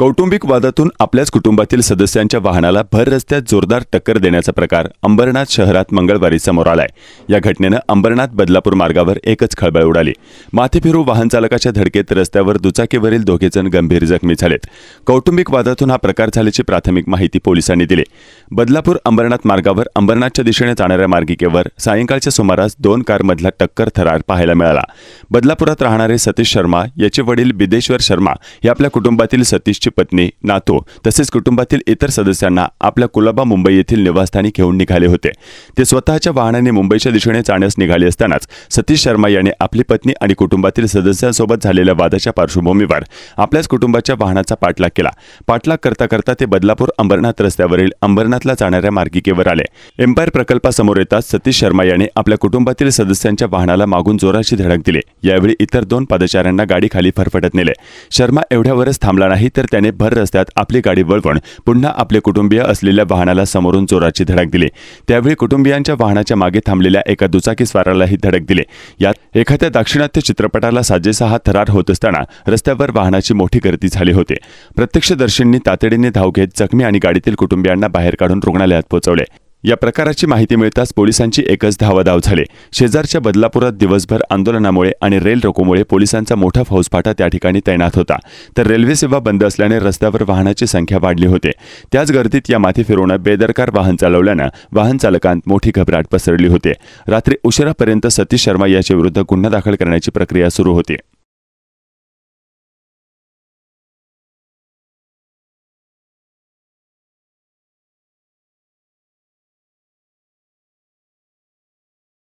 कौटुंबिक वादातून आपल्याच कुटुंबातील सदस्यांच्या वाहनाला भर रस्त्यात जोरदार टक्कर देण्याचा प्रकार अंबरनाथ शहरात मंगळवारी समोर आलाय. या घटनेनं अंबरनाथ बदलापूर मार्गावर एकच खळबळ उडाली. माथेफिरू वाहन चालकाच्या धडकेत रस्त्यावर दुचाकीवरील दोघेजण गंभीर जखमी झालेत. कौटुंबिक वादातून हा प्रकार झाल्याची प्राथमिक माहिती पोलिसांनी दिली. बदलापूर अंबरनाथ मार्गावर अंबरनाथच्या दिशेने जाणाऱ्या मार्गिकेवर सायंकाळच्या सुमारास दोन कारमधला टक्कर थरार पाहायला मिळाला. बदलापुरात राहणारे सतीश शर्मा याचे वडील बिदेश्वर शर्मा हे आपल्या कुटुंबातील सतीशची पत्नी नातू तसेच कुटुंबातील इतर सदस्यांना आपल्या कुलाबा मुंबई येथील निवासस्थानी घेऊन निघाले होते. ते स्वतःच्या वाहनाने मुंबईच्या दिशेने जाण्यास निघाले असतानाच सतीश शर्मा याने आपली पत्नी आणि कुटुंबातील सदस्यांसोबत झालेल्या वादाच्या पार्श्वभूमीवर आपल्याच कुटुंबाच्या वाहनाचा पाठलाग केला. पाठलाग करता करता ते बदलापूर अंबरनाथ रस्त्यावरील अंबरनाथला जाणाऱ्या मार्गिकेवर आले. एम्पायर प्रकल्पासमोर येताच सतीश शर्मा याने आपल्या कुटुंबातील सदस्यांच्या वाहनाला मागून जोराची धडक दिली. यावेळी इतर दोन पदचाऱ्यांना गाडी खाली फरफटत नेले. शर्मा एवढ्यावरच थांबला नाही तर त्याने भर रस्त्यात आपली गाडी वळवून पुन्हा आपले कुटुंबीय असलेल्या वाहनाला समोरून जोराची धडक दिली. त्यावेळी कुटुंबियांच्या वाहनाच्या मागे थांबलेल्या एका दुचाकी स्वारालाही धडक दिली. यात एखाद्या दाक्षिणात्य चित्रपटाला साजेसा हा थरार होत असताना रस्त्यावर वाहनाची मोठी गर्दी झाली होती. प्रत्यक्षदर्शींनी तातडीने धाव घेत जखमी आणि गाडीतील कुटुंबियांना बाहेर काढून रुग्णालयात पोहोचवले. या प्रकाराची माहिती मिळताच पोलिसांची एकच धावाधाव झाली. शेजारच्या बदलापुरात दिवसभर आंदोलनामुळे आणि रेल रोकोमुळे पोलिसांचा मोठा फौजफाटा त्या ठिकाणी तैनात होता. तर रेल्वे सेवा बंद असल्याने रस्त्यावर वाहनाची संख्या वाढली होती. त्याच गर्दीत या माथी फिरवणं बेदरकार वाहन चालवल्यानं वाहन चालकांत मोठी घबराट पसरली होती. रात्री उशिरापर्यंत सतीश शर्मा याच्या विरुद्ध गुन्हा दाखल करण्याची प्रक्रिया सुरू होती.